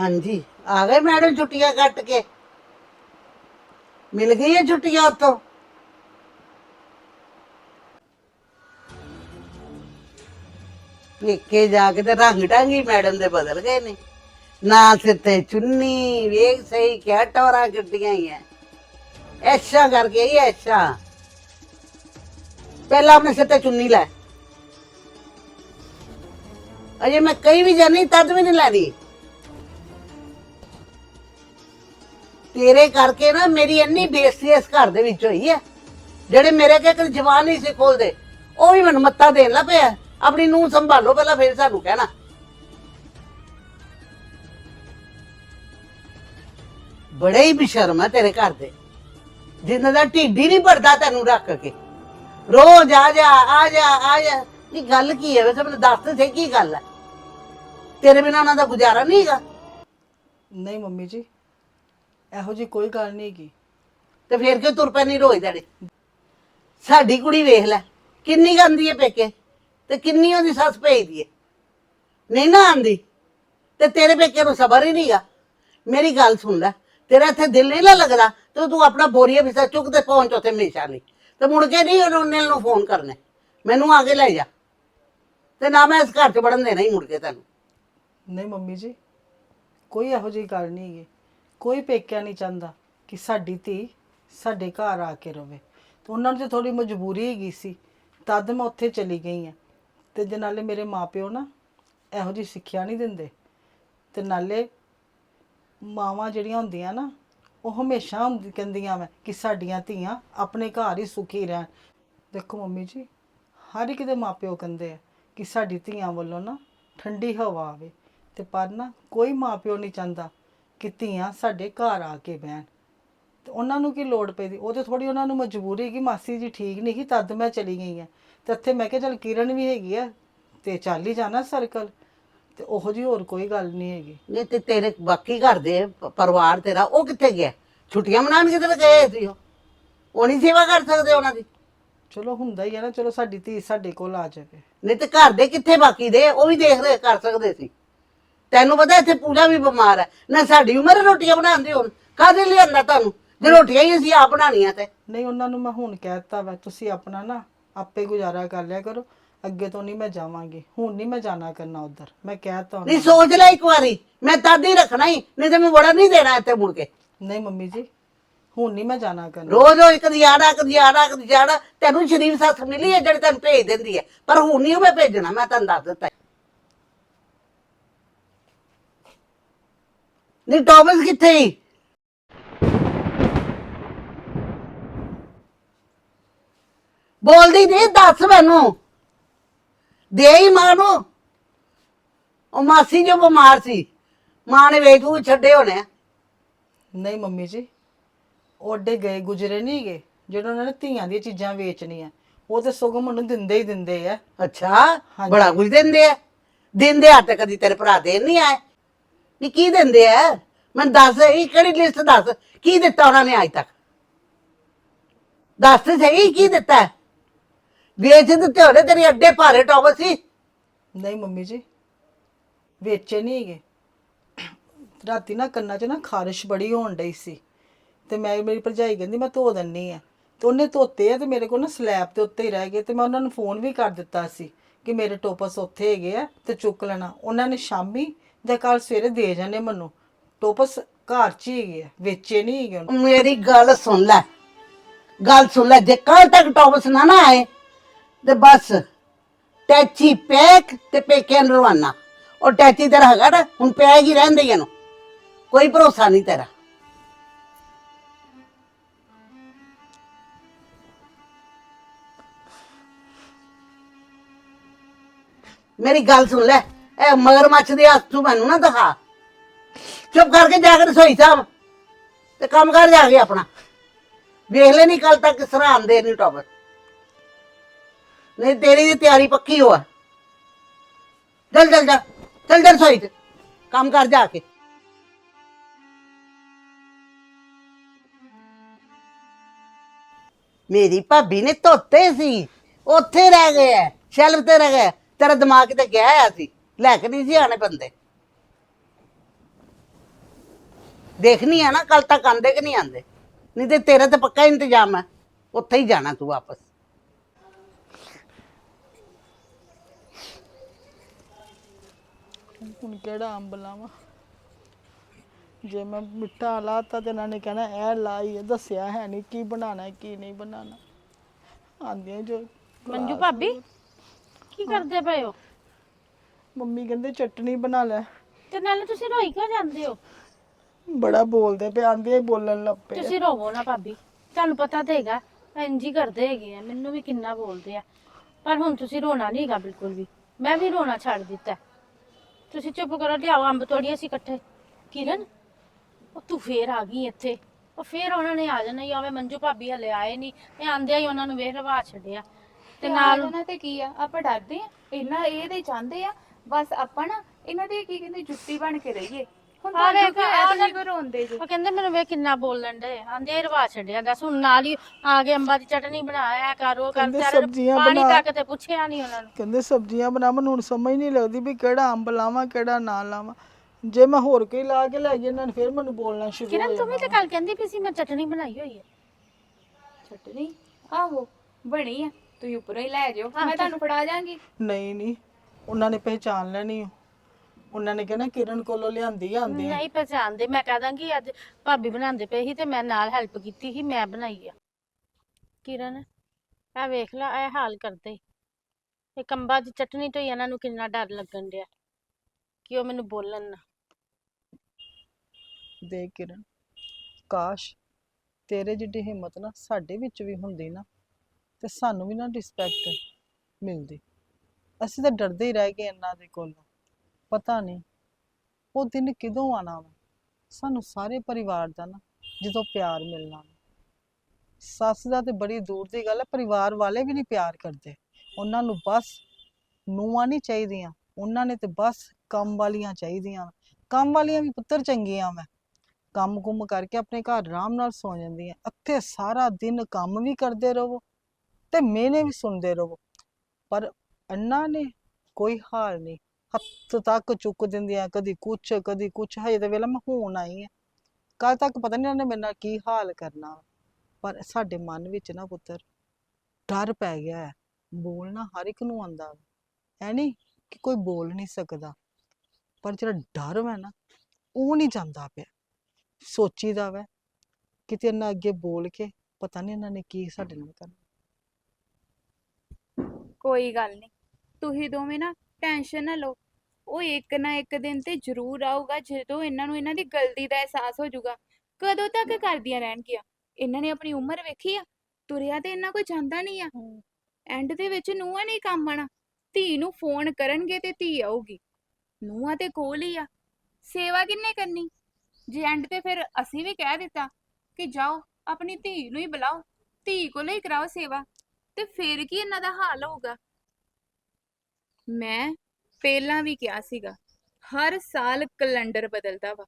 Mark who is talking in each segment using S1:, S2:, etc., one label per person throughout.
S1: ਹਾਂਜੀ। ਆ ਗਏ ਮੈਡਮ ਛੁੱਟੀਆਂ ਕੱਟ ਕੇ। ਮਿਲ ਗਈ ਹੈ ਛੁੱਟੀਆਂ ਉੱਤੋਂ ਪੇਕੇ ਜਾ ਕੇ ਤੇ ਰੰਗ ਢੰਗੀ ਮੈਡਮ ਦੇ ਬਦਲ ਗਏ ਨੇ। ਨਾ ਸਿਰ ਤੇ ਚੁੰਨੀ, ਵੇਖ ਸਹੀ ਕਿਆ ਟੋਰਾ ਗੱਡੀਆਂ ਹੀ ਐ। ਐਸ਼ਾ ਕਰਕੇ ਹੀ ਐਸ਼ਾ। ਪਹਿਲਾਂ ਆਪਣੇ ਸਿਰ ਤੇ ਚੁੰਨੀ ਲੈ। ਅਜੇ ਮੈਂ ਕਈ ਵੀ ਜਾਣੀ ਤਦ ਵੀ ਨਹੀਂ ਲੈਣੀ। ਤੇਰੇ ਕਰਕੇ ਨਾ ਮੇਰੀ ਇੰਨੀ ਬੇਇੱਜ਼ਤੀ ਇਸ ਘਰ ਦੇ ਵਿੱਚ ਹੋਈ ਹੈ। ਜਿਹੜੇ ਮੇਰੇ ਅੱਗੇ ਕਦੇ ਜਵਾਨ ਨਹੀਂ ਸੀ ਖੋਲਦੇ, ਉਹ ਵੀ ਮੈਨੂੰ ਮੱਤਾ ਦੇਣ ਲੱਗ ਪਿਆ। ਆਪਣੀ ਨੂੰ ਸੰਭਾਲੋ ਪਹਿਲਾਂ, ਫਿਰ ਸਾਨੂੰ ਕਹਿਣਾ। ਬੜੇ ਹੀ ਬੇਸ਼ਰਮ ਹੈ ਤੇਰੇ ਘਰ ਦੇ। ਜਿੰਨਾਂ ਦਾ ਢਿੱਡ ਹੀ ਨਹੀਂ ਭਰਦਾ ਤੈਨੂੰ ਰੱਖ ਕੇ। ਰੋਜ਼ ਆ ਜਾ ਆ ਜਾ ਆ ਜਾ। ਇਹ ਗੱਲ ਕੀ ਹੈ? ਵੈਸੇ ਮੈਨੂੰ ਦੱਸ ਤੇ ਸਹੀ ਕੀ ਗੱਲ ਹੈ। ਤੇਰੇ ਬਿਨਾਂ ਉਹਨਾਂ ਦਾ ਗੁਜ਼ਾਰਾ ਨਹੀਂ ਹੈਗਾ।
S2: ਨਹੀਂ ਮੰਮੀ ਜੀ ਇਹੋ ਜੀ ਕੋਈ ਗੱਲ ਨਹੀਂ ਹੈਗੀ।
S1: ਤੇ ਫੇਰ ਕਿਉਂ ਤੁਰ ਪੈਣੀ ਰੋਜ਼ ਦੜੇ ਸਾਡੀ ਕੁੜੀ ਵੇਖ ਲੈ ਕਿੰਨੀ ਗੰਦੀ ਹੈ ਪੇਕੇ ਤੇ ਕਿੰਨੀ ਉਹਦੀ ਸੱਸ ਭੇਜਦੀ ਹੈ। ਨਹੀਂ ਨਾ ਆਂਦੀ ਤੇ ਤੇਰੇ ਪੇਕੇ ਨੂੰ ਸਬਰ ਹੀ ਨਹੀਂਗਾ। ਮੇਰੀ ਗੱਲ ਸੁਣ ਲੈ ਤੇਰਾ ਇੱਥੇ ਦਿਲ ਨਹੀਂ ਨਾ ਲੱਗਦਾ ਤੇ ਤੂੰ ਆਪਣਾ ਬੋਰੀਆ ਵਿਸਾ ਚੁੱਕ ਤੇ ਪਹੁੰਚ ਉੱਥੇ ਹਮੇਸ਼ਾ ਲਈ ਤੇ ਮੁੜ ਕੇ ਨਹੀਂ ਉਹਨੇ ਨੂੰ ਫੋਨ ਕਰਨੇ। ਮੈਨੂੰ ਆ ਕੇ ਲੈ ਜਾ। ਤੇ ਨਾ ਮੈਂ ਇਸ ਘਰ 'ਚ ਵੜਨ ਦੇਣਾ ਹੀ ਮੁੜ ਕੇ ਤੈਨੂੰ।
S2: ਨਹੀਂ ਮੰਮੀ ਜੀ ਕੋਈ ਇਹੋ ਜਿਹੀ ਗੱਲ ਨਹੀਂ ਹੈਗੀ। ਕੋਈ ਪੇਕਿਆ ਨਹੀਂ ਚਾਹੁੰਦਾ ਕਿ ਸਾਡੀ ਧੀ ਸਾਡੇ ਘਰ ਆ ਕੇ ਰਵੇ। ਤੇ ਉਹਨਾਂ ਨੂੰ ਤੇ ਥੋੜੀ ਮਜਬੂਰੀ ਹੈਗੀ ਸੀ। ਤਦ ਮੈਂ ਉੱਥੇ ਚਲੀ ਗਈ ਆ ਤੇ ਜੇ ਨਾਲੇ ਮੇਰੇ ਮਾਪਿਓ ਨਾ ਇਹੋ ਜਿਹੀ ਸਿੱਖਿਆ ਨਹੀਂ ਦਿੰਦੇ, ਤੇ ਨਾਲੇ ਮਾਵਾਂ ਜਿਹੜੀਆਂ ਹੁੰਦੀਆਂ ਨਾ, ਉਹ ਹਮੇਸ਼ਾ ਹੁੰਦੀ ਕਹਿੰਦੀਆਂ ਵਾ ਕਿ ਸਾਡੀਆਂ ਧੀਆਂ ਆਪਣੇ ਘਰ ਹੀ ਸੁਖੀ ਰਹਿਣ। ਦੇਖੋ ਮੰਮੀ ਜੀ, ਹਰ ਇੱਕ ਦੇ ਮਾਪਿਓ ਕਹਿੰਦੇ ਆ ਕਿ ਸਾਡੀ ਧੀਆਂ ਵੱਲੋਂ ਨਾ ਠੰਡੀ ਹਵਾ ਆਵੇ। ਤੇ ਪਰ ਨਾ ਕੋਈ ਮਾਪਿਓ ਨਹੀਂ ਚਾਹੁੰਦਾ ਕਿ ਧੀਆਂ ਸਾਡੇ ਘਰ ਆ ਕੇ ਬਹਿਣ। ਤੇ ਉਹਨਾਂ ਨੂੰ ਕੀ ਲੋੜ ਪਈ ਦੀ? ਉਹ ਤੇ ਥੋੜੀ ਉਹਨਾਂ ਨੂੰ ਮਜਬੂਰੀ ਕਿ ਮਾਸੀ ਜੀ ਠੀਕ ਨਹੀਂ ਕਿ ਤਦ ਮੈਂ ਚਲੀ ਗਈ ਆ ਤੇ ਇੱਥੇ ਮੈਂ ਕਿਹਾ ਚਲ ਕਿਰਨ ਵੀ ਹੈਗੀ ਆ ਤੇ ਚੱਲ ਹੀ ਜਾਣਾ ਸਰਕਲ ਤੇ ਉਹੋ ਜੀ ਹੋਰ ਕੋਈ ਗੱਲ ਨਹੀਂ ਹੈਗੀ।
S1: ਨਹੀਂ ਤੇ ਤੇਰੇ ਬਾਕੀ ਘਰ ਦੇ ਪ- ਪਰਿਵਾਰ ਤੇਰਾ ਉਹ ਕਿੱਥੇ ਗਿਆ? ਛੁੱਟੀਆਂ ਮਨਾਉਣ ਕਿਤੇ ਗਏ ਸੀ ਉਹ ਉਹ ਨਹੀਂ ਸੇਵਾ ਕਰ ਸਕਦੇ ਉਹਨਾਂ ਦੀ?
S2: ਚਲੋ ਹੁੰਦਾ ਹੀ ਆ ਨਾ ਚਲੋ ਸਾਡੀ ਧੀ ਸਾਡੇ ਕੋਲ ਆ ਜਾਵੇ।
S1: ਨਹੀਂ ਤੇ ਘਰ ਦੇ ਕਿੱਥੇ ਬਾਕੀ ਦੇ? ਉਹ ਵੀ ਦੇਖ ਰਹੇ ਕਰ ਸਕਦੇ ਸੀ। ਤੈਨੂੰ ਪਤਾ ਇੱਥੇ ਪੂਜਾ ਵੀ ਬਿਮਾਰ ਹੈ। ਨਾ ਸਾਡੀ ਉਮਰ ਹੈ ਰੋਟੀਆਂ ਬਣਾਉਂਦੇ ਹੁਣ। ਕਾਹਦੇ ਲਿਆਂਦਾ ਤੁਹਾਨੂੰ? ਜੇ ਰੋਟੀਆਂ ਹੀ ਅਸੀਂ ਆਪ ਬਣਾਉਣੀਆਂ ਤੇ।
S2: ਨਹੀਂ ਉਹਨਾਂ ਨੂੰ ਮੈਂ ਹੁਣ ਕਹਿ ਦਿੱਤਾ ਵਾ ਤੁਸੀਂ ਆਪਣਾ ਨਾ ਆਪੇ ਗੁਜ਼ਾਰਾ ਕਰ ਲਿਆ ਕਰੋ। ਅੱਗੇ ਤੋਂ ਨਹੀਂ ਮੈਂ ਜਾਵਾਂਗੀ। ਹੁਣ ਨਹੀਂ ਮੈਂ ਜਾਣਾ ਕਰਨਾ ਉਧਰ। ਮੈਂ ਕਹਿ ਉਹਨਾਂ
S1: ਨਹੀਂ ਸੋਚ ਲੈ ਇੱਕ ਵਾਰੀ। ਮੈਂ ਤਦ ਹੀ ਰੱਖਣਾ ਹੀ ਨਹੀਂ ਤੇ ਮੈਂ ਬੜਾ ਨਹੀਂ ਦੇਣਾ ਇੱਥੇ ਮੁੜ ਕੇ।
S2: ਨਹੀਂ ਮੰਮੀ ਜੀ ਹੁਣ ਨਹੀਂ ਮੈਂ ਜਾਣਾ ਕਰਨਾ।
S1: ਰੋਜ਼ ਰੋਜ਼ ਕਦੀ ਆਣਾ ਕਦੀ ਆਣਾ ਕਦੀ ਜਾਣਾ। ਤੈਨੂੰ ਸ਼ਰੀਫ ਸੱਸ ਮਿਲੀ ਹੈ ਜਿਹੜੀ ਤੈਨੂੰ ਭੇਜ ਦਿੰਦੀ ਹੈ। ਪਰ ਹੁਣ ਨਹੀਂ ਮੈਂ ਭੇਜਣਾ ਮੈਂ ਤੈਨੂੰ ਦੱਸ ਦਿੱਤਾ। ਨਹੀਂ ਟੋਮਸ ਕਿੱਥੇ ਹੀ ਬੋਲਦੀ ਨਹੀਂ ਦੱਸ ਮੈਨੂੰ। ਦੇ ਹੀ ਮਾਂ ਨੂੰ ਉਹ ਮਾਸੀ ਜੋ ਬਿਮਾਰ ਸੀ। ਮਾਂ ਨੇ ਉਹ ਛੱਡੇ ਹੋਣੇ ਆ।
S2: ਨਹੀਂ ਮੰਮੀ ਜੀ ਅੱਡੇ ਗਏ ਗੁਜਰੇ ਨਹੀਂ ਗਏ ਜਿਹੜੇ ਉਹਨਾਂ ਨੇ ਧੀਆਂ ਦੀਆਂ ਚੀਜ਼ਾਂ ਵੇਚਣੀਆਂ। ਉਹ ਤੇ ਸਗੋਂ ਮੈਨੂੰ ਦਿੰਦੇ ਹੀ ਦਿੰਦੇ ਆ।
S1: ਅੱਛਾ ਬੜਾ ਕੁਝ ਦਿੰਦੇ ਆ। ਦਿੰਦੇ ਆ ਤੇ ਕਦੀ ਤੇਰੇ ਭਰਾ ਦੇਣ ਨਹੀਂ ਆਏ। ਨਹੀਂ ਕੀ ਦਿੰਦੇ ਆ ਮੈਨੂੰ ਦੱਸ ਇਹ ਕਿਹੜੀ ਲਿਸਟ ਦੱਸ? ਕੀ ਦਿੱਤਾ ਉਹਨਾਂ ਨੇ ਅੱਜ ਤੱਕ? ਦੱਸ ਤੇ ਸਹੀ, ਕੀ ਦਿੱਤਾ ਵੇਚ ਦਿੱਤੇ ਹੋਣੇ ਤੇਰੇ ਅੱਡੇ ਭਾਰੇ ਟੋਪ ਸੀ
S2: ਨਹੀਂ ਮੰਮੀ ਜੀ, ਵੇਚੇ ਨਹੀਂ ਹੈਗੇ। ਰਾਤੀ ਨਾ ਕੰਨਾਂ 'ਚ ਨਾ ਖਾਰਿਸ਼ ਬੜੀ ਹੋਣ ਡਈ ਸੀ। ਤੇ ਮੈਂ, ਮੇਰੀ ਭਰਜਾਈ ਕਹਿੰਦੀ, ਮੈਂ ਧੋ ਦਿੰਨੀ ਆ। ਤੇ ਉਹਨੇ ਧੋਤੇ ਆ ਤੇ ਮੇਰੇ ਕੋਲ ਨਾ ਸਲੈਬ ਦੇ ਉੱਤੇ ਹੀ ਰਹਿ ਗਏ ਤੇ ਮੈਂ ਉਹਨਾਂ ਨੂੰ ਫੋਨ ਵੀ ਕਰ ਦਿੱਤਾ ਸੀ ਕਿ ਮੇਰੇ ਟੋਪਸ ਉੱਥੇ ਹੈਗੇ ਆ ਤੇ ਚੁੱਕ ਲੈਣਾ। ਉਹਨਾਂ ਨੇ ਸ਼ਾਮੀ ਜਾਂ ਕੱਲ ਸਵੇਰੇ ਦੇ ਜਾਣੇ ਮੈਨੂੰ। ਟੋਪਸ ਘਰ 'ਚ ਹੀ ਹੈਗੇ ਆ, ਵੇਚੇ ਨਹੀਂ ਹੈਗੇ ਉਹਨੂੰ।
S1: ਮੇਰੀ ਗੱਲ ਸੁਣ ਲੈ। ਗੱਲ ਸੁਣ ਲੈ, ਜੇ ਕੱਲ ਤੱਕ ਟੋਪਸ ਨਾ ਨਾ ਆਏ, ਤੇ ਬਸ ਟੈਚੀ ਪੈਕ ਤੇ ਪੇਕਿਆਂ ਨੂੰ ਰਵਾਨਾ। ਉਹ ਟੈਚੀ ਤੇਰਾ ਹੈਗਾ ਨਾ, ਹੁਣ ਪੈਕ ਹੀ ਰਹਿੰਦੇ ਇਹਨੂੰ। ਕੋਈ ਭਰੋਸਾ ਨਹੀਂ ਤੇਰਾ। ਮੇਰੀ ਗੱਲ ਸੁਣ ਲੈ। ਇਹ ਮਗਰਮੱਛ ਦੇ ਹੱਥ ਤੂੰ ਮੈਨੂੰ ਨਾ ਦਿਖਾ। ਚੁੱਪ ਕਰਕੇ ਜਾ ਕੇ ਰਸੋਈ ਸਾਹਿਬ ਤੇ ਕੰਮ ਕਰ ਜਾ ਕੇ ਆਪਣਾ। ਵੇਖ ਲੈ ਨਹੀਂ ਕੱਲ ਤੱਕ ਕਿਸ ਦੇ ਆਂਦੇ ਨਹੀਂ ਟੋਪਰ ਨਹੀਂ, ਤੇਰੀ ਦੀ ਤਿਆਰੀ ਪੱਕੀ ਹੋਆ ਚੱਲ ਚੱਲ ਜਾ ਚੱਲ ਜਾ ਰਸੋਈ ਤੇ ਕੰਮ ਕਰ ਜਾ ਕੇ। ਮੇਰੀ ਭਾਬੀ ਨੇ ਧੋਤੇ ਸੀ। ਉੱਥੇ ਰਹਿ ਗਏ ਐ ਸ਼ੈਲਫ ਤੇ ਰਹਿ ਗਏ ਤੇਰਾ ਦਿਮਾਗ ਤੇ ਗਿਆ ਆ ਸੀ। ਲੈ ਕੇ ਨਹੀਂ ਸੀ ਆਣੇ ਬੰਦੇ। ਦੇਖਣੀ ਆ ਨਾ ਕੱਲ ਤੱਕ ਆਂਦੇ ਕਿ ਨਹੀਂ ਆਂਦੇ ਨਹੀਂ ਤੇ ਤੇਰਾ ਤੇ ਪੱਕਾ ਇੰਤਜ਼ਾਮ ਹੈ ਉੱਥੇ ਹੀ ਜਾਣਾ ਤੂੰ ਵਾਪਸ।
S2: ਹੁਣ ਕਿਹੜਾ ਅੰਬ ਲਾਵਾਂ? ਜੇ ਮੈਂ ਮਿੱਠਾ ਲਾਤਾ ਤੇ ਇਹਨਾਂ ਨੇ ਕਹਿਣਾ ਇਹ ਲਾਈ ਹੈ ਦੱਸਿਆ ਹੈ ਨਹੀਂ ਕੀ ਬਣਾਣਾ ਹੈ ਕੀ ਨਹੀਂ ਬਣਾਣਾ ਆਂਦੀਆਂ ਜੋ
S3: ਮੰਜੂ ਭਾਬੀ ਕੀ ਕਰਦੇ ਪਏ ਹੋ?
S2: ਮੰਮੀ ਕਹਿੰਦੇ ਚਟਨੀ ਬਣਾ ਲੈ।
S3: ਤੇ ਨਾਲੇ ਤੁਸੀਂ ਰੋਈ ਕਿਉਂ ਜਾਂਦੇ ਹੋ?
S2: ਬੜਾ ਬੋਲਦੇ ਪਏ ਆਂਦੀਆਂ ਹੀ ਬੋਲਣ ਲੱਗ ਪਏ। ਆ।
S3: ਤੁਸੀਂ ਰੋਵੋ ਨਾ ਭਾਬੀ ਤੁਹਾਨੂੰ ਪਤਾ ਤੇ ਹੈਗਾ ਇੰਜ ਹੀ ਕਰਦੇ ਹੈਗੇ ਆ ਮੈਨੂੰ ਵੀ ਕਿੰਨਾ ਬੋਲਦੇ ਆ। ਪਰ ਹੁਣ ਤੁਸੀਂ ਰੋਣਾ ਨਹੀਂ ਹੈਗਾ ਬਿਲਕੁਲ ਵੀ ਮੈਂ ਵੀ ਰੋਣਾ ਛੱਡ ਦਿੱਤਾ। ਹੈ। ਤੁਸੀਂ ਚੁੱਪ ਕਰੋ ਲਿਆਓ ਅੰਬ ਤੋੜੀਏ ਅਸੀਂ ਇਕੱਠੇ। ਕਿਰਨ ਉਹ ਤੂੰ ਫੇਰ ਆ ਗਈ ਇੱਥੇ। ਉਹ ਫੇਰ ਉਹਨਾਂ ਨੇ ਆ ਜਾਣਾ ਹੀ ਆਵੇ ਮੰਜੂ ਭਾਬੀ ਹਲੇ ਆਏ ਨਹੀਂ ਤੇ ਆਂਦਿਆਂ ਹੀ ਉਹਨਾਂ ਨੂੰ ਵੇਖ ਰਵਾ ਛੱਡਿਆ। ਤੇ ਨਾਲ
S4: ਇਹਨਾਂ ਤੇ ਕੀ ਆ ਆਪਾਂ ਡਰਦੇ ਆ ਇਹਨਾਂ ਇਹ ਤੇ ਚਾਹੁੰਦੇ ਆ ਬਸ ਆਪਾਂ ਨਾ ਇਹਨਾਂ ਦੇ ਕੀ ਕਹਿੰਦੇ ਜੁੱਤੀ ਬਣ ਕੇ ਰਹੀਏ। ਹੁਣ
S3: ਵੇਖ, ਨਾ-
S4: ਤੁਸੀਂ ਕੋ ਰੋਂਦੇ ਜੇ।
S3: ਉਹ ਕਹਿੰਦੇ ਮੈਨੂੰ ਵੇ ਕਿੰਨਾ ਬੋਲਣ ਦੇ ਆਂਦੇ ਹੀ ਰਵਾ ਛੱਡਿਆ ਦੱਸ ਹੁਣ ਨਾਲ ਹੀ ਆ ਕੇ ਅੰਬਾਂ ਦੀ ਚਟਨੀ ਬਣਾਇਆ ਕਰੋ ਕਰ
S2: ਕਹਿੰਦੇ
S3: ਵਿਚਾਰੇ ਨੂੰ
S2: ਸਬਜ਼ੀਆਂ
S3: ਪਾਣੀ
S2: ਬਣਾ।
S3: ਤੱਕ ਤੇ ਪੁੱਛਿਆ ਨਹੀਂ ਉਹਨਾਂ ਨੂੰ।
S2: ਕਹਿੰਦੇ ਸਬਜ਼ੀਆਂ ਬਣਾ ਮੈਨੂੰ ਹੁਣ ਸਮਝ ਨਹੀਂ ਲੱਗਦੀ ਵੀ ਕਿਹੜਾ ਅੰਬ ਲਾਵਾਂ ਕਿਹੜਾ ਨਾ ਲਾਵਾਂ। ਜੇ ਮੈਂ ਹੋਰ ਕੋਈ ਲਾ ਕੇ ਲੈ ਗਈ ਇਹਨਾਂ ਨੇ ਫਿਰ ਮੈਨੂੰ ਬੋਲਣਾ ਸ਼ੁਰੂ ਹੋ
S3: ਕਿਰਨ ਤੂੰ ਵੀ ਤਾਂ ਕੱਲ ਕਹਿੰਦੀ ਵੀ ਸੀ ਮੈਂ ਚਟਨੀ ਬਣਾਈ ਹੋਈ ਹੈ।
S4: ਚਟਨੀ? ਆਹੋ ਬਣੀ ਆ। ਤੁਸੀਂ ਉੱਪਰੋਂ ਹੀ ਲੈ ਜਾਓ ਮੈਂ ਤੁਹਾਨੂੰ ਫੜਾ ਜਾਾਂਗੀ
S2: ਨਹੀਂ ਨਹੀਂ। ਉਹਨਾਂ ਨੇ ਪਹਿਚਾਨ ਲੈਣੀ ਓ। ਉਹਨਾਂ ਨੇ ਕਹਿਣਾ ਕਿਰਨ ਕੋਲੋਂ ਲਿਆਂਦੀ ਆਂਦੀ ਆ।
S3: ਨਹੀਂ ਪਛਾਣਦੇ ਮੈਂ ਕਹ ਦਾਂਗੀ ਅੱਜ ਭਾਬੀ ਬਣਾਉਂਦੇ ਪਏ ਸੀ ਤੇ ਮੈਂ ਨਾਲ ਹੈਲਪ ਕੀਤੀ ਸੀ ਮੈਂ ਬਣਾਈ ਆ। ਕਿਰਨ ਆ ਵੇਖ ਲੈ ਇਹ ਹਾਲ ਕਰਦੇ। ਇਹ ਕੰਬਾਂ ਦੀ ਚਟਨੀ ਤੋਂ ਹੀ ਇਹਨਾਂ ਨੂੰ ਕਿੰਨਾ ਡਰ ਲੱਗਣ ਡਿਆ। ਕਿ ਉਹ ਮੈਨੂੰ ਬੋਲਣ ਨਾ।
S2: ਦੇ ਕਿਰਨ ਕਾਸ਼ ਤੇਰੇ ਜਿੱਡੀ ਹਿੰਮਤ ਨਾ ਸਾਡੇ ਵਿੱਚ ਵੀ ਹੁੰਦੀ ਨਾ ਤੇ ਸਾਨੂੰ ਵੀ ਨਾ ਰਿਸਪੈਕਟ ਮਿਲਦੀ। ਅਸੀਂ ਤਾਂ ਡਰਦੇ ਹੀ ਰਹਿ ਗਏ ਇਹਨਾਂ ਦੇ ਕੋਲੋਂ। ਪਤਾ ਨਹੀਂ, ਉਹ ਦਿਨ ਕਿਦੋਂ ਆਣਾ ਵਾ? ਸਾਨੂੰ ਸਾਰੇ ਪਰਿਵਾਰ ਦਾ ਨਾ ਜਦੋਂ ਪਿਆਰ ਮਿਲਣਾ ਸੱਸ ਦਾ ਤੇ ਬੜੀ ਦੂਰ ਦੀ ਗੱਲ ਹੈ, ਪਰਿਵਾਰ ਵਾਲੇ ਵੀ ਨਹੀਂ ਪਿਆਰ ਕਰਦੇ। ਉਹਨਾਂ ਨੂੰ ਬਸ ਨੂਆਂ ਨਹੀਂ ਚਾਹੀਦੀਆਂ, ਉਹਨਾਂ ਨੇ ਤੇ ਬਸ ਕੰਮ ਵਾਲੀਆਂ ਚਾਹੀਦੀਆਂ ਵਾਂ। ਕੰਮ ਵਾਲੀਆਂ ਵੀ ਪੁੱਤਰ ਚੰਗੀਆਂ ਵਾ। ਕੰਮ ਕੁੰਮ ਕਰਕੇ ਆਪਣੇ ਘਰ ਆਰਾਮ ਨਾਲ ਸੌ ਜਾਂਦੀਆਂ। ਇੱਥੇ ਸਾਰਾ ਦਿਨ ਕੰਮ ਵੀ ਕਰਦੇ ਰਹੋ ਤੇ ਮੇਨੇ ਵੀ ਸੁਣਦੇ ਰਹੋ। ਪਰ ਅੰਨਾ ਨੇ, ਕੋਈ ਹਾਲ ਨਹੀਂ ਹੱਥ ਤੱਕ ਚੁੱਕ ਦਿੰਦੀਆਂ, ਕਦੀ ਕੁਛ ਕਦੀ ਕੁਛ, ਹਜੇ ਤਾਂ ਵੇਲਾ ਮੈਂ ਹੋਣ ਆਈ ਆ। ਕੱਲ ਤੱਕ ਪਤਾ ਨਹੀਂ ਉਹਨੇ ਮੇਰੇ ਨਾਲ ਕੀ ਹਾਲ ਕਰਨਾ ਵਾ। ਪਰ ਸਾਡੇ ਮਨ ਵਿੱਚ ਨਾ ਪੁੱਤਰ, ਡਰ ਪੈ ਗਿਆ ਹੈ। ਬੋਲਣਾ ਹਰ ਇੱਕ ਨੂੰ ਆਉਂਦਾ ਵਾ। ਐ ਨਹੀਂ ਕਿ ਕੋਈ ਬੋਲ ਨਹੀਂ ਸਕਦਾ। ਪਰ ਜਿਹੜਾ ਡਰ ਵਾ ਨਾ, ਉਹ ਨਹੀਂ ਜਾਂਦਾ ਪਿਆ। ਸੋਚੀਦਾ ਵੈ, ਕਿਤੇ ਇਹਨਾਂ ਅੱਗੇ ਬੋਲ ਕੇ ਪਤਾ ਨਹੀਂ ਇਹਨਾਂ ਨੇ ਕੀ ਸਾਡੇ ਨਾਲ ਕਰਨਾ।
S4: ਕੋਈ ਗੱਲ ਨਹੀਂ ਤੁਸੀਂ ਦੋਵੇਂ ਨਾ ਟੈਨਸ਼ਨ ਨਾ ਲਓ। ਉਹ ਇੱਕ ਨਾ ਇੱਕ ਦਿਨ ਤੇ ਜ਼ਰੂਰ ਆਊਗਾ ਜਦੋਂ ਇਹਨਾਂ ਨੂੰ ਇਹਨਾਂ ਦੀ ਗਲਤੀ ਦਾ ਅਹਿਸਾਸ ਹੋ ਜਾਊਗਾ। ਕਦੋਂ ਤੱਕ ਕਰਦੀਆਂ ਰਹਿਣਗੀਆਂ? ਇਹਨਾਂ ਨੇ ਆਪਣੀ ਉਮਰ ਵੇਖੀ ਆ? ਤੁਰਿਆ ਤੇ ਇਹਨਾਂ ਕੋਈ ਜਾਂਦਾ ਨਹੀਂ ਆ। ਐਂਡ ਦੇ ਵਿੱਚ ਨੂੰਹਾਂ ਨੇ ਹੀ ਕੰਮ ਆਣਾ ਧੀ ਨੂੰ ਫੋਨ ਕਰਨਗੇ ਤੇ ਧੀ ਆਊਗੀ। ਨੂੰਹਾਂ ਤੇ ਕੋਲ ਹੀ ਆ। ਸੇਵਾ ਕਿੰਨੇ ਕਰਨੀ? ਜੇ ਐਂਡ ਤੇ ਫਿਰ ਅਸੀਂ ਵੀ ਕਹਿ ਦਿੱਤਾ ਕਿ ਜਾਓ ਆਪਣੀ ਧੀ ਨੂੰ ਹੀ ਬੁਲਾਓ। ਧੀ ਕੋਲੋਂ ਹੀ ਕਰਾਓ ਸੇਵਾ। ਤੇ ਫਿਰ ਕੀ ਇਹਨਾਂ ਦਾ ਹਾਲ ਹੋਊਗਾ? ਮੈਂ ਪਹਿਲਾਂ ਵੀ ਕਿਹਾ ਸੀਗਾ, ਹਰ ਸਾਲ ਕੈਲੰਡਰ ਬਦਲਦਾ ਵਾ।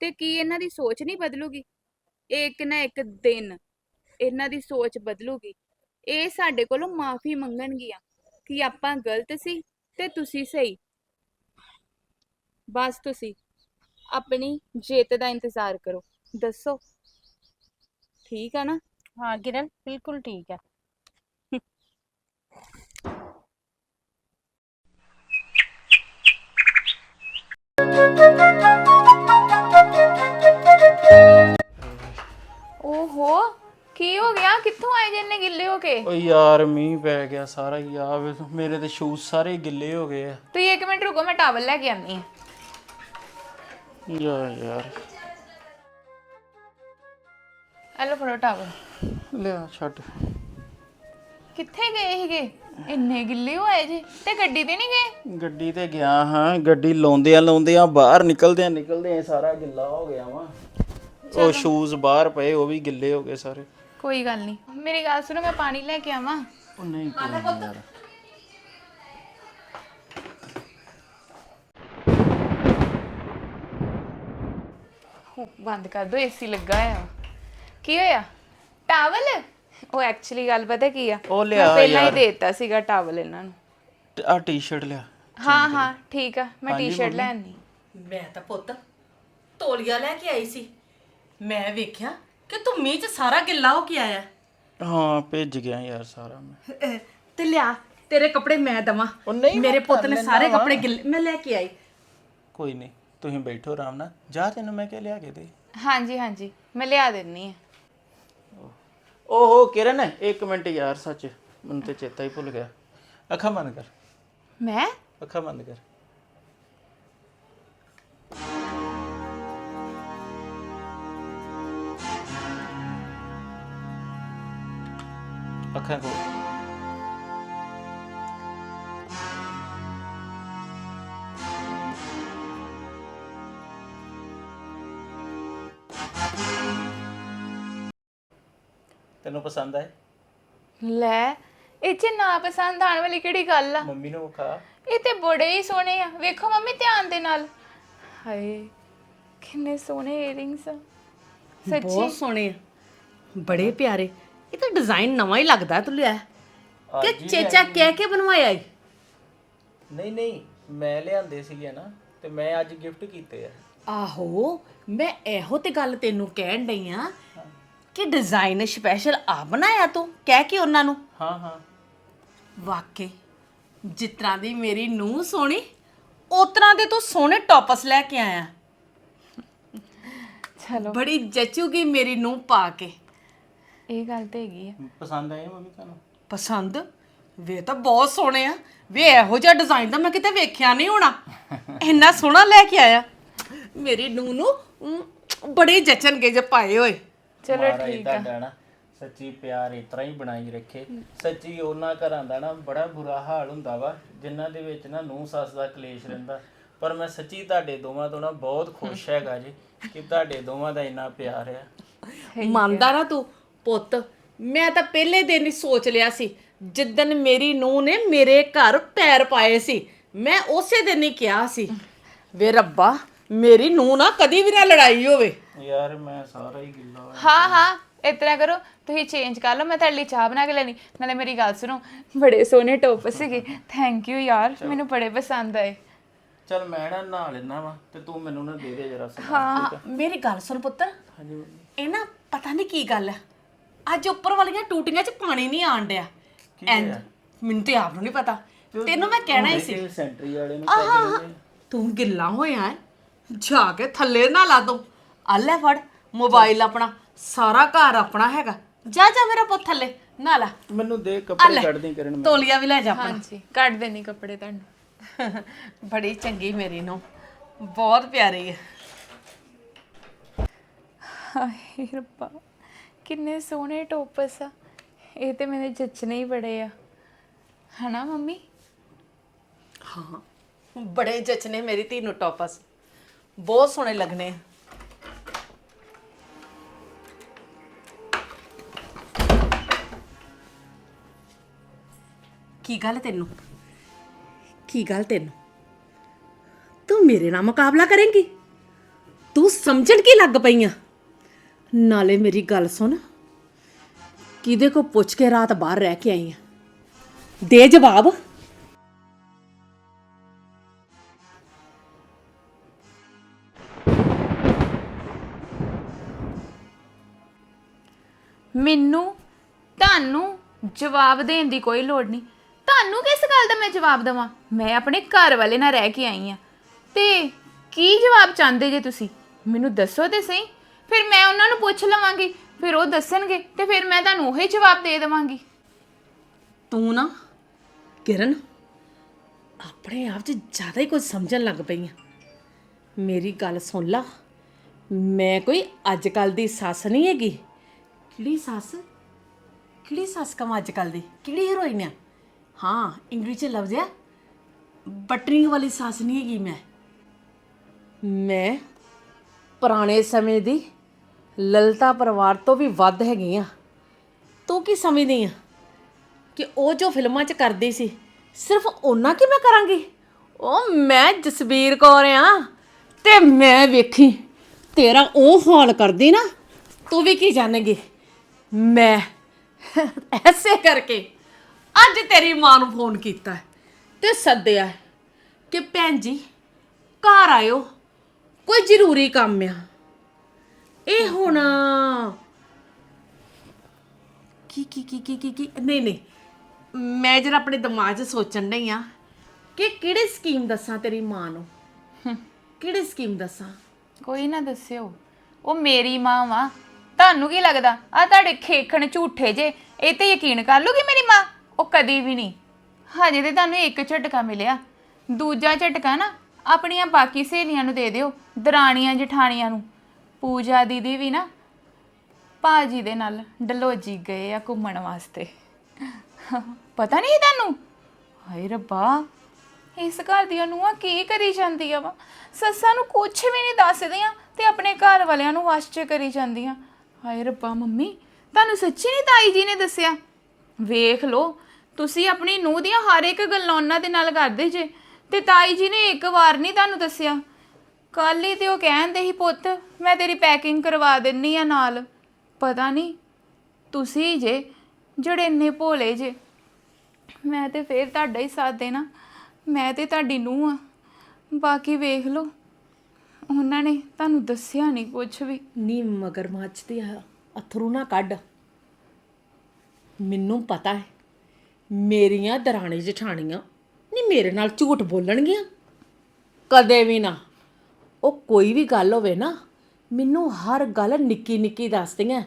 S4: ਤੇ ਕੀ ਇਹਨਾਂ ਦੀ ਸੋਚ ਨਹੀਂ ਬਦਲੂਗੀ? ਇੱਕ ਨਾ ਇੱਕ ਦਿਨ ਇਹਨਾਂ ਦੀ ਸੋਚ ਬਦਲੂਗੀ। ਇਹ ਸਾਡੇ ਕੋਲੋਂ ਮਾਫੀ ਮੰਗਣਗੀਆਂ ਕਿ ਆਪਾਂ ਗਲਤ ਸੀ ਤੇ ਤੁਸੀਂ ਸਹੀ। ਬਸ ਤੁਸੀਂ ਆਪਣੀ ਜਿੱਤ ਦਾ ਇੰਤਜ਼ਾਰ ਕਰੋ। ਦੱਸੋ। ਠੀਕ ਆ ਨਾ?
S3: ਹਾਂ, ਕਿਰਨ, ਬਿਲਕੁਲ ਠੀਕ ਹੈ
S4: ਓਹੋ ਕੀ ਹੋ ਗਿਆ? ਕਿੱਥੋਂ ਆਏ ਜਿੰਨੇ ਗਿੱਲੇ ਹੋ ਕੇ?
S5: ਓ ਯਾਰ ਮੀਂਹ ਪੈ ਗਿਆ ਸਾਰਾ ਹੀ। ਆ ਵੇ ਮੇਰੇ ਤੇ ਸ਼ੂਜ਼ ਸਾਰੇ ਹੀ ਗਿੱਲੇ ਹੋ ਗਏ ਆ।
S4: ਤੁਸੀਂ ਇੱਕ ਮਿੰਟ ਰੁਕੋ ਮੈਂ ਟਾਵਲ ਲੈ ਕੇ ਆਨੀ ਆ
S5: ਯਾ ਯਾਰ।
S4: ਹਲੋ ਫੜੋ ਟਾਵਲ
S5: ਲਿਆ ਛੱਡ।
S4: ਕਿੱਥੇ ਗਏ ਸੀਗੇ? ਇੰਨੇ ਗਿੱਲੇ ਹੋਏ ਜੀ ਤੇ ਗੱਡੀ ਤੇ ਨਹੀਂ ਗਏ?
S5: ਗੱਡੀ ਤੇ ਗਿਆ ਹਾਂ ਗੱਡੀ ਲਾਉਂਦਿਆਂ ਲਾਉਂਦਿਆਂ ਬਾਹਰ ਨਿਕਲਦਿਆਂ ਨਿਕਲਦਿਆਂ ਸਾਰਾ ਗਿੱਲਾ ਹੋ ਗਿਆ ਵਾ। ਉਹ ਸ਼ੂਜ਼ ਬਾਹਰ ਪਏ ਉਹ ਵੀ ਗਿੱਲੇ ਹੋ ਗਏ ਸਾਰੇ।
S4: ਕੋਈ ਗੱਲ ਨਹੀਂ। ਮੇਰੀ ਗੱਲ ਸੁਣੋ ਮੈਂ ਪਾਣੀ ਲੈ ਕੇ ਆਵਾਂ।
S5: ਉਹ ਨਹੀਂ ਕੋਈ ਨਹੀਂ ਯਾਰ।
S4: ਬੰਦ ਕਰ ਦੋ ਏਸੀ ਲੱਗਾ ਆ। ਕੀ ਹੋਇਆ? ਟਾਵਲ? ਉਹ ਐਕਚੁਅਲੀ ਗੱਲ ਪਤਾ ਕੀ ਆ?
S5: ਉਹ ਲਿਆ
S4: ਮੈਂ ਪਹਿਲਾਂ ਹੀ
S5: ਯਾਰ।
S4: ਦੇਤਾ ਸੀਗਾ ਟਾਵਲ ਇਹਨਾਂ ਨੂੰ।
S5: ਆ ਟੀ-ਸ਼ਰਟ ਲਿਆ।
S4: ਹਾਂ ਹਾਂ। ਠੀਕ ਆ। ਮੈਂ ਟੀ-ਸ਼ਰਟ। ਲੈਣੀ
S6: ਮੈਂ ਤਾਂ ਪੁੱਤ ਤੋਲੀਆ ਲੈ ਕੇ ਆਈ ਸੀ। ਮੈਂ ਵੇਖਿਆ ਕਿ ਤੂੰ ਮੀਂਹ 'ਚ ਸਾਰਾ ਗਿੱਲਾ ਹੋ ਕੇ ਆਇਆ।
S5: ਹਾਂ ਭੇਜ ਗਿਆ ਯਾਰ ਸਾਰਾ ਮੈਂ।
S6: ਅਹ, ਤੇ ਲਿਆ ਤੇਰੇ ਕੱਪੜੇ ਮੈਂ ਦਵਾਂ।
S5: ਉਹ ਨਹੀਂ,
S6: ਮੇਰੇ ਪੁੱਤ ਨੇ ਸਾਰੇ। ਕੱਪੜੇ ਗਿੱਲੇ ਮੈਂ ਲੈ ਕੇ ਆਈ।
S5: ਕੋਈ ਨਹੀਂ ਤੁਸੀਂ ਬੈਠੋ ਆਰਾਮ ਨਾਲ। ਜਾ ਤੈਨੂੰ ਮੈਂ ਕਿਹਾ ਲਿਆ ਕੇ ਦੇ।
S4: ਹਾਂਜੀ ਹਾਂਜੀ। ਮੈਂ ਲਿਆ ਦਿੰਨੀ ਆ।
S5: ਓਹੋ ਕਿਰਨ ਇੱਕ ਮਿੰਟ ਯਾਰ ਸੱਚ। ਮੈਨੂੰ ਤੇ ਚੇਤਾ ਹੀ ਭੁੱਲ ਗਿਆ। ਅੱਖਾਂ ਬੰਦ ਕਰ।
S4: ਮੈਂ?
S5: ਅੱਖਾਂ ਬੰਦ ਕਰ। ਅੱਖਾਂ ਖੋਲ। ਪਸੰਦ ਆਏ?
S4: ਲੈ ਇਹ ਚ ਨਾ ਪਸੰਦ ਆਉਣ ਵਾਲੀ ਕਿਹੜੀ ਗੱਲ ਆ?
S5: ਮੰਮੀ ਨੂੰ ਵਿਖਾ
S4: ਇਹ ਤੇ ਬੜੇ ਹੀ ਸੋਹਣੇ ਆ। ਵੇਖੋ ਮੰਮੀ ਧਿਆਨ ਦੇ ਨਾਲ। ਹਾਏ ਕਿੰਨੇ ਸੋਹਣੇ ਏਅਰਿੰਗਸ ਆ।
S6: ਬਹੁਤ
S4: ਸੱਚੀ
S6: ਸੋਹਣੇ ਆ। ਬੜੇ ਪਿਆਰੇ। ਇਹ ਤਾਂ ਡਿਜ਼ਾਈਨ ਨਵਾਂ ਹੀ ਲੱਗਦਾ ਤੂੰ ਲਿਆ। ਕਿ
S5: ਅੱਜ ਹੀ
S6: ਚੇਚਾ ਕਹਿ ਕੇ ਬਣਵਾਇਆ ਈ?
S5: ਨਹੀਂ ਨਹੀਂ ਮੈਂ ਲਿਆਂਦੇ ਸੀਗੇ ਨਾ ਤੇ ਮੈਂ ਅੱਜ ਗਿਫਟ ਕੀਤੇ ਆ।
S6: ਆਹੋ ਮੈਂ ਇਹੋ ਤੇ ਗੱਲ ਤੈਨੂੰ ਕਹਿਣ ਡਈ ਆ ਕਿ ਡਿਜ਼ਾਈਨ ਸਪੈਸ਼ਲ ਆ ਬਣਾਇਆ ਤੂੰ? ਕਹਿ ਕੇ ਉਹਨਾਂ ਨੂੰ?
S5: ਹਾਂ ਹਾਂ।
S6: ਵਾਕਈ ਜਿਸ ਤਰ੍ਹਾਂ ਦੀ ਮੇਰੀ ਨੂੰਹ ਸੋਹਣੀ ਉਸ ਤਰ੍ਹਾਂ ਦੇ ਤੂੰ ਸੋਹਣੇ ਟੌਪਸ ਲੈ ਕੇ ਆਇਆ।
S4: ਚਲੋ।
S6: ਬੜੀ ਜਚੂਗੀ ਮੇਰੀ ਨੂੰਹ ਪਾ ਕੇ।
S4: ਇਹ ਗੱਲ ਤੇ ਹੈਗੀ ਆ।
S5: ਪਸੰਦ ਆਏ ਮੰਮੀ ਤੁਹਾਨੂੰ?
S6: ਪਸੰਦ? ਵੇ ਤਾਂ ਬਹੁਤ ਸੋਹਣੇ ਆ। ਵੇ ਇਹੋ ਜਿਹਾ ਡਿਜ਼ਾਈਨ ਤਾਂ ਮੈਂ ਕਿਤੇ ਵੇਖਿਆ ਨਹੀਂ ਹੋਣਾ। ਇੰਨਾ ਸੋਹਣਾ ਲੈ ਕੇ ਆਇਆ। ਮੇਰੀ ਨੂੰਹ ਨੂੰ ਅਮ, ਬੜੇ ਜਚਣਗੇ ਜੇ ਪਾਏ ਹੋਏ।
S4: ਚਲੋ
S5: ਮਹਾਰਾਜ
S4: ਠੀਕ ਆ।
S5: ਤੁਹਾਡਾ ਨਾ ਸੱਚੀ ਪਿਆਰ ਇਸ ਤਰ੍ਹਾਂ ਹੀ ਬਣਾਈ ਰੱਖੇ। ਸੱਚੀ ਉਹਨਾਂ ਘਰਾਂ ਦਾ ਨਾ ਬੜਾ ਬੁਰਾ ਹਾਲ ਹੁੰਦਾ ਵਾ ਜਿਨ੍ਹਾਂ ਦੇ ਵਿੱਚ ਨਾ ਨੂੰਹ ਸੱਸ ਦਾ ਕਲੇਸ਼ ਰਹਿੰਦਾ। ਪਰ ਮੈਂ ਸੱਚੀ ਤੁਹਾਡੇ ਦੋਵਾਂ ਤੋਂ ਨਾ ਬਹੁਤ ਖੁਸ਼ ਹੈਗਾ ਜੀ ਕਿ ਤੁਹਾਡੇ ਦੋਵਾਂ ਦਾ ਇੰਨਾ ਪਿਆਰ ਆ।
S6: ਮੰਨਦਾ ਨਾ ਤੂੰ ਪੁੱਤ ਮੈਂ ਤਾਂ ਪਹਿਲੇ ਦਿਨ ਹੀ ਸੋਚ ਲਿਆ ਸੀ ਜਿੱਦਨ ਮੇਰੀ ਨੂੰਹ ਨੇ ਮੇਰੇ ਘਰ ਪੈਰ ਪਾਏ ਸੀ ਮੈਂ ਉਸੇ ਦਿਨ ਹੀ ਕਿਹਾ ਸੀ ਵੇ ਰੱਬਾ ਮੇਰੀ ਨੂੰਹ ਨਾ ਕਦੀ ਵੀ ਨਾ ਲੜਾਈ ਹੋਵੇ।
S5: ਯਾਰ ਮੈਂ ਸਾਰਾ ਹੀ ਗਿੱਲਾ ਹੋਇਆ।
S4: ਹਾਂ ਹਾਂ ਇਸ ਤਰ੍ਹਾਂ ਕਰੋ ਤੁਸੀਂ ਚੇਂਜ ਕਰ ਲਓ ਮੈਂ ਤੁਹਾਡੇ ਲਈ ਚਾਹ ਬਣਾ ਕੇ ਲੈਣੀ ਨਾਲੇ ਮੇਰੀ ਗੱਲ ਸੁਣੋ ਬੜੇ ਸੋਹਣੇ ਟੋਪ ਸੀਗੇ ਥੈਂਕ ਯੂ ਯਾਰ ਮੈਨੂੰ ਬੜੇ ਪਸੰਦ ਆਏ।
S5: ਚਲ ਮੈਂ ਨਾ ਨਹਾ ਲੈਣਾ ਵਾ ਤੇ ਤੂੰ ਮੈਨੂੰ ਨਾ ਦੇ ਦੇ ਜਰਾ ਸਮਾਨ
S6: ਹਾਂ। ਮੇਰੀ ਗੱਲ ਸੁਣ ਪੁੱਤਰ
S5: ਹਾਂਜੀ ਮੰਮੀ।
S6: ਇਹ ਨਾ ਪਤਾ ਨਹੀਂ ਕੀ ਗੱਲ ਹੈ ਅੱਜ ਉੱਪਰ ਵਾਲੀਆਂ ਟੂਟੀਆਂ 'ਚ ਪਾਣੀ ਨਹੀਂ ਆਣ ਡਿਆ। ਐਂ ਮੈਨੂੰ ਤੇ ਆਪ ਨੂੰ ਨਹੀਂ ਪਤਾ। ਤੈਨੂੰ ਮੈਂ ਕਹਿਣਾ ਹੀ ਸੀ।
S5: ਸੈਂਟਰੀ ਵਾਲੇ ਨੂੰ ਕਹਿ
S6: ਤੂੰ ਗਿੱਲਾ ਹੋਇਆ ਹੈ ਜਾ ਕੇ ਥੱਲੇ ਨਾ ਲਾ ਦੋ ਆ ਲੈ ਫੜ ਮੋਬਾਈਲ ਆਪਣਾ ਸਾਰਾ ਘਰ ਆਪਣਾ ਹੈਗਾ। ਜਾ ਜਾ ਮੇਰਾ ਪੁੱਤ ਥੱਲੇ ਨਾ ਲਾ।
S5: ਮੈਨੂੰ ਦੇ ਕੱਪੜੇ ਕੱਢ ਦੇ ਕਰਨ ਮੈਂ।
S6: ਤੋਲੀਆ ਵੀ ਲੈ ਜਾ ਆਪਣਾ।
S4: ਹਾਂਜੀ ਕੱਢ ਦੇਣੀ ਕੱਪੜੇ ਤੁਹਾਨੂੰ।
S6: ਬੜੀ ਚੰਗੀ ਮੇਰੀ ਨੂੰ ਬਹੁਤ ਪਿਆਰੀ ਹੈ।
S4: ਹਾਏ ਰੱਬਾ ਕਿੰਨੇ ਸੋਹਣੇ ਟੋਪਸ ਆ। ਇਹ ਤੇ ਮੇਰੇ ਜੱਚਨੇ ਹੀ ਬੜੇ ਆ। ਹਨਾ ਮੰਮੀ?
S6: ਹਾਂ ਬੜੇ ਜਚਨੇ ਮੇਰੀ ਧੀ ਨੂੰ ਟੌਪਸ। ਬਹੁਤ ਸੋਹਣੇ ਲੱਗਣੇ ਆ। ਕੀ ਗੱਲ ਤੈਨੂੰ? ਕੀ ਗੱਲ ਤੈਨੂੰ? ਤੂੰ ਮੇਰੇ ਨਾਲ ਮੁਕਾਬਲਾ ਕਰੇਂਗੀ? ਤੂੰ ਸਮਝਣ ਕੀ ਲੱਗ ਪਈਆਂ? ਨਾਲੇ ਮੇਰੀ ਗੱਲ ਸੁਣ। ਕਿਹਦੇ ਕੋ ਪੁੱਛ ਕੇ ਰਾਤ ਬਾਹਰ ਰਹਿ ਕੇ ਆਈ ਆ? ਦੇ ਜਵਾਬ।
S4: ਮੈਨੂੰ ਤੁਹਾਨੂੰ ਜਵਾਬ ਦੇਣ ਦੀ ਕੋਈ ਲੋੜ ਨਹੀਂ। ਤੁਹਾਨੂੰ ਕਿਸ ਗੱਲ ਦਾ ਮੈਂ ਜਵਾਬ ਦਵਾਂ? ਮੈਂ ਆਪਣੇ ਘਰ ਵਾਲੇ ਨਾਲ ਰਹਿ ਕੇ ਆਈ ਆ ਤੇ ਕੀ ਜਵਾਬ ਚਾਹੁੰਦੇ ਜੇ ਤੁਸੀਂ? ਮੈਨੂੰ ਦੱਸੋ ਤੇ ਸਹੀ। ਫਿਰ ਮੈਂ ਉਹਨਾਂ ਨੂੰ ਪੁੱਛ ਲਵਾਂਗੀ, ਫਿਰ ਉਹ ਦੱਸਣਗੇ ਤੇ ਫਿਰ ਮੈਂ ਤੁਹਾਨੂੰ ਉਹੀ ਜਵਾਬ ਦੇ ਦੇਵਾਂਗੀ।
S6: ਤੂੰ ਨਾ, ਕਿਰਨ, ਆਪਣੇ ਆਪ 'ਚ ਜ਼ਿਆਦਾ ਹੀ ਕੁਝ ਸਮਝਣ ਲੱਗ ਪਈ ਆ। ਮੇਰੀ ਗੱਲ ਸੁਣ ਲਾ। ਮੈਂ ਕੋਈ ਅੱਜ ਕੱਲ ਦੀ ਸੱਸ ਨਹੀਂ ਹੈਗੀ। ਕਿਹੜੀ ਸੱਸ? ਕਿਹੜੀ ਸੱਸ ਕਮ ਅੱਜ ਕੱਲ ਦੀ? ਕਿਹੜੀ ਹੀਰੋਇਨ ਆ? ਹਾਂ ਇੰਗਲਿਸ਼ 'ਚ ਲਫ਼ਜ਼ ਆ। ਬਟਰਿੰਗ ਵਾਲੀ ਸੱਸ ਨਹੀਂ ਹੈਗੀ ਮੈਂ। ਮੈਂ ਪੁਰਾਣੇ ਸਮੇਂ ਦੀ ਲਲਤਾ ਪਰਿਵਾਰ ਤੋਂ ਵੀ ਵੱਧ ਹੈਗੀ ਆ। ਤੂੰ ਕੀ ਸਮਝਦੀ ਆ ਕਿ ਉਹ ਜੋ ਫਿਲਮਾਂ 'ਚ ਕਰਦੀ ਸੀ, ਸਿਰਫ ਉਹਨਾਂ ਕੀ ਮੈਂ ਕਰਾਂਗੀ? ਉਹ ਮੈਂ ਜਸਬੀਰ ਕੌਰ ਆ ਤੇ ਮੈਂ ਵੇਖੀ, ਤੇਰਾ ਉਹ ਹਾਲ ਕਰਦੀ ਨਾ, ਤੂੰ ਵੀ ਕੀ ਜਾਣੇਗੀ? ਮੈਂ। ਐਸੇ ਕਰਕੇ। ਅੱਜ ਤੇਰੀ ਮਾਂ ਨੂੰ ਫੋਨ ਕੀਤਾ ਹੈ ਤੇ ਸੱਦਿਆ ਹੈ ਕਿ ਭੈਣ ਜੀ ਘਰ ਆਇਓ ਕੋਈ ਜ਼ਰੂਰੀ ਕੰਮ ਆ। ਇਹ ਹੁਣ ਕੀ ਕੀ ਕੀ ਕੀ ਕੀ ਕੀ? ਨਹੀਂ ਨਹੀਂ। ਮੈਂ ਜਰਾ ਆਪਣੇ ਦਿਮਾਗ 'ਚ ਸੋਚਣ ਡਈ ਆ ਕਿ ਕਿਹੜੀ ਸਕੀਮ ਦੱਸਾਂ ਤੇਰੀ ਮਾਂ ਨੂੰ? ਕਿਹੜੀ ਸਕੀਮ ਦੱਸਾਂ?
S4: ਕੋਈ ਨਾ ਦੱਸਿਓ। ਉਹ ਮੇਰੀ ਮਾਂ ਵਾ। ਤੁਹਾਨੂੰ ਕੀ ਲੱਗਦਾ? ਆ ਤੁਹਾਡੇ ਖੇਖਣ ਝੂਠੇ ਜੇ। ਇਹ ਤੇ ਯਕੀਨ ਕਰ ਲੂਗੀ ਮੇਰੀ ਮਾਂ? ਉਹ ਕਦੀ ਵੀ ਨਹੀਂ। ਹਜੇ ਤੇ ਤੁਹਾਨੂੰ ਇੱਕ ਝਟਕਾ ਮਿਲਿਆ। ਦੂਜਾ ਝਟਕਾ ਨਾ, ਆਪਣੀਆਂ ਬਾਕੀ ਸਹੇਲੀਆਂ ਨੂੰ ਦੇ ਦਿਓ, ਦਰਾਣੀਆਂ ਜਠਾਣੀਆਂ ਨੂੰ। ਪੂਜਾ ਦੀਦੀ ਵੀ ਨਾ, ਭਾਜੀ ਦੇ ਨਾਲ ਡਲੋਜੀ ਗਏ ਆ ਘੁੰਮਣ ਵਾਸਤੇ। ਪਤਾ ਨਹੀਂ ਤੁਹਾਨੂੰ? ਹਾਏ ਰੱਬਾ, ਇਸ ਘਰ ਦੀਆਂ ਨੂੰਹਾਂ ਕੀ ਕਰੀ ਜਾਂਦੀਆਂ ਵਾ? ਸੱਸਾਂ ਨੂੰ ਕੁਝ ਵੀ ਨਹੀਂ ਦੱਸਦੀਆਂ ਤੇ ਆਪਣੇ ਘਰ ਵਾਲਿਆਂ ਨੂੰ ਵਸ 'ਚ ਕਰੀ ਜਾਂਦੀਆਂ। ਹਾਏ ਰੱਬਾ ਮੰਮੀ, ਤੁਹਾਨੂੰ ਸੱਚੀ ਨਹੀਂ ਤਾਈ ਜੀ ਨੇ ਦੱਸਿਆ? ਵੇਖ ਲਓ ਤੁਸੀਂ ਆਪਣੀ ਨੂੰਹ ਦੀਆਂ ਹਰ ਇੱਕ ਗੱਲਾਂ ਉਹਨਾਂ ਦੇ ਨਾਲ ਕਰਦੇ ਜੇ। ਤੇ ਤਾਈ ਜੀ ਨੇ ਇੱਕ ਵਾਰ ਨਹੀਂ ਤੁਹਾਨੂੰ ਦੱਸਿਆ। ਕੱਲ ਹੀ ਤੇ ਉਹ ਕਹਿੰਦੇ ਸੀ, ਪੁੱਤ, ਮੈਂ ਤੇਰੀ ਪੈਕਿੰਗ ਕਰਵਾ ਦਿੰਨੀ ਆ ਨਾਲ। ਪਤਾ ਨਹੀਂ ਤੁਸੀਂ ਜੇ, ਜਿਹੜੇ ਇੰਨੇ ਭੋਲੇ ਜੇ। ਮੈਂ ਤੇ ਫੇਰ ਤੁਹਾਡਾ ਹੀ ਸਾਥ ਦੇਣਾ। ਮੈਂ ਤੇ ਤੁਹਾਡੀ ਨੂੰਹ ਆ। ਬਾਕੀ ਵੇਖ ਲਓ। ਉਹਨਾਂ ਨੇ ਤੁਹਾਨੂੰ ਦੱਸਿਆ ਨਹੀਂ ਕੁਝ ਵੀ।
S6: ਨੀ ਮਗਰਮੱਛ ਦੇ ਆ- ਅਥਰੂ ਨਾ ਕੱਢ। ਮੈਨੂੰ ਪਤਾ ਹੈ। ਮੇਰੀਆਂ ਦਰਾਣੀ ਜਠਾਣੀਆਂ ਨਹੀਂ ਮੇਰੇ ਨਾਲ ਝੂਠ ਬੋਲਣਗੀਆਂ? ਕਦੇ ਵੀ ਨਾ। ਉਹ ਕੋਈ ਵੀ ਗੱਲ ਹੋਵੇ ਨਾ ਮੈਨੂੰ ਹਰ ਗੱਲ ਨਿੱਕੀ ਨਿੱਕੀ ਦੱਸਦੀਆਂ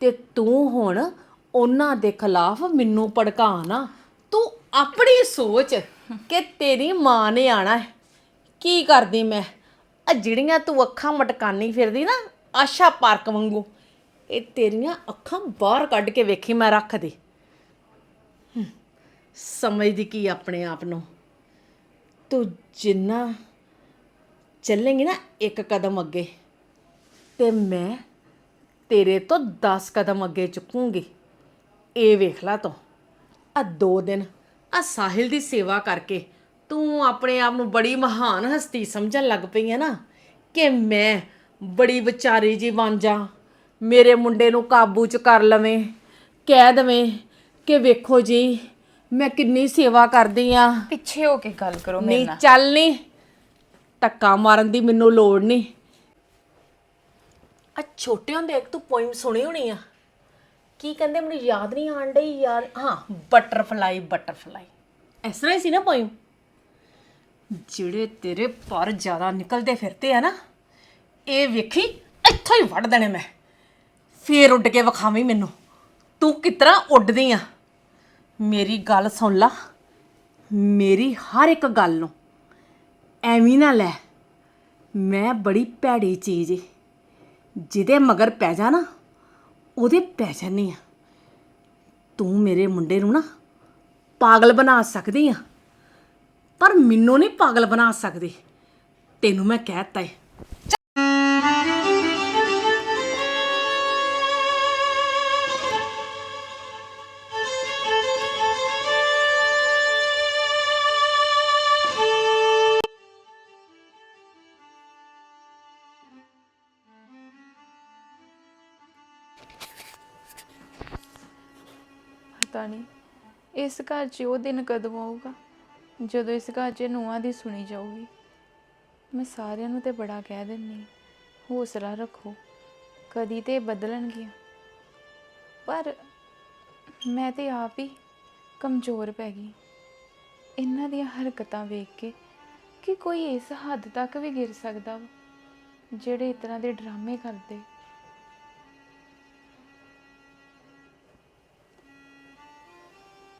S6: ਤੇ ਤੂੰ ਹੁਣ ਉਹਨਾਂ ਦੇ ਖਿਲਾਫ ਮੈਨੂੰ ਭੜਕਾ ਨਾ। ਤੂੰ ਆਪਣੀ ਸੋਚ ਕਿ ਤੇਰੀ ਮਾਂ ਨੇ ਆਣਾ ਹੈ। ਕੀ ਕਰਦੀ ਮੈਂ? ਆ ਜਿਹੜੀਆਂ ਤੂੰ ਅੱਖਾਂ ਮਟਕਾਨੀ ਫਿਰਦੀ ਨਾ ਆਸ਼ਾ ਪਾਰਕ ਵਾਂਗੂ ਇਹ ਤੇਰੀਆਂ ਅੱਖਾਂ ਬਾਹਰ ਕੱਢ ਕੇ ਵੇਖੀ ਮੈਂ ਰੱਖਦੀ। ਹਮ, ਸਮਝਦੀ ਕੀ ਆਪਣੇ ਆਪ ਨੂੰ? ਤੂੰ ਜਿੰਨਾ ਚੱਲੇਂਗੀ ਨਾ ਇੱਕ ਕਦਮ ਅੱਗੇ, ਤੇ ਮੈਂ ਤੇਰੇ ਤੋਂ 10 ਕਦਮ ਅੱਗੇ ਚੁੱਕੂੰਗੀ। ਇਹ ਵੇਖ ਲਾ ਤੂੰ। ਆ ਦੋ ਦਿਨ ਆ ਸਾਹਿਲ ਦੀ ਸੇਵਾ ਕਰਕੇ ਤੂੰ ਆਪਣੇ ਆਪ ਨੂੰ ਬੜੀ ਮਹਾਨ ਹਸਤੀ ਸਮਝਣ ਲੱਗ ਪਈ ਹੈ ਨਾ, ਕਿ ਮੈਂ ਬੜੀ ਵਿਚਾਰੀ ਜੀ ਬਣ ਜਾ, ਮੇਰੇ ਮੁੰਡੇ ਨੂੰ ਕਾਬੂ ਚ ਕਰ ਲਵੇਂ, ਕਹਿ ਦਵੇਂ ਕਿ ਵੇਖੋ ਜੀ ਮੈਂ ਕਿੰਨੀ ਸੇਵਾ ਕਰਦੀ ਆ।
S4: ਪਿੱਛੇ ਹੋ ਕੇ ਗੱਲ ਕਰੋ ਮੇਰੇ
S6: ਨਹੀਂ
S4: ਨਾਲ।
S6: ਚੱਲ ਨਹੀਂ। ਧੱਕਾ ਮਾਰਨ ਦੀ ਮੈਨੂੰ ਲੋੜ ਨਹੀਂ। ਆ ਛੋਟੇ ਹੁੰਦੇ ਇੱਕ ਤੂੰ ਪੋਇਮ ਸੁਣੀ ਹੋਣੀ ਆ। ਕੀ ਕਹਿੰਦੇ ਮੈਨੂੰ ਯਾਦ ਨਹੀਂ ਆਣ ਡਈ ਯਾਰ। ਹਾਂ ਬਟਰਫਲਾਈ ਬਟਰਫਲਾਈ ਇਸ ਤਰ੍ਹਾਂ ਹੀ ਸੀ ਨਾ ਪੋਇਮ ਜਿਹੜੇ ਤੇਰੇ ਪਰ ਜ਼ਿਆਦਾ ਨਿਕਲਦੇ ਫਿਰਦੇ ਆ ਨਾ ਇਹ ਵੇਖੀ ਇੱਥੋਂ ਹੀ ਵੱਢ ਦੇਣੇ ਮੈਂ। ਫੇਰ ਉੱਡ ਕੇ ਵਿਖਾਵੀਂ ਮੈਨੂੰ। ਤੂੰ ਕਿਤਰਾ ਉੱਡਦੀ ਆ? ਮੇਰੀ ਗੱਲ ਸੁਣ ਲਾ। ਮੇਰੀ ਹਰ ਇੱਕ ਗੱਲ ਨੂੰ ਐਵੇਂ ਨਾ ਲੈ। ਮੈਂ ਬੜੀ ਭੈੜੀ ਚੀਜ਼ ਏ। ਜਿਹਦੇ ਮਗਰ ਪੈ ਜਾ ਨਾ, ਉਹਦੇ ਪੈ ਜਾਨੀ ਆ। ਤੂੰ ਮੇਰੇ ਮੁੰਡੇ ਨੂੰ ਨਾ ਪਾਗਲ ਬਣਾ ਸਕਦੀ ਆ। ਪਰ ਮੈਨੂੰ ਨਹੀਂ ਪਾਗਲ ਬਣਾ ਸਕਦੀ। ਤੈਨੂੰ ਮੈਂ ਕਹਿ ਕਹਿਤਾ ਏ।
S4: ਪਤਾ ਨਹੀਂ। ਇਸ ਘਰ 'ਚ ਉਹ ਦਿਨ ਕਦੋਂ ਆਊਗਾ? ਜਦੋਂ ਇਸ ਘਰ 'ਚ ਨੂੰਹਾਂ ਦੀ ਸੁਣੀ ਜਾਊਗੀ। ਮੈਂ ਸਾਰਿਆਂ ਨੂੰ ਤੇ ਬੜਾ ਕਹਿ ਦਿੰਨੀ ਹੌਸਲਾ ਰੱਖੋ। ਕਦੀ ਤੇ ਇਹ ਬਦਲਣਗੀਆਂ ਪਰ ਮੈਂ ਤੇ ਆਪ ਹੀ ਕਮਜ਼ੋਰ ਪੈ ਗਈ। ਇਹਨਾਂ ਦੀਆਂ ਹਰਕਤਾਂ ਵੇਖ ਕੇ ਕਿ ਕੋਈ ਇਸ ਹੱਦ ਤੱਕ ਵੀ ਗਿਰ ਸਕਦਾ ਵਾ, ਜਿਹੜੇ ਇਸ ਤਰ੍ਹਾਂ ਦੇ ਡਰਾਮੇ ਕਰਦੇ।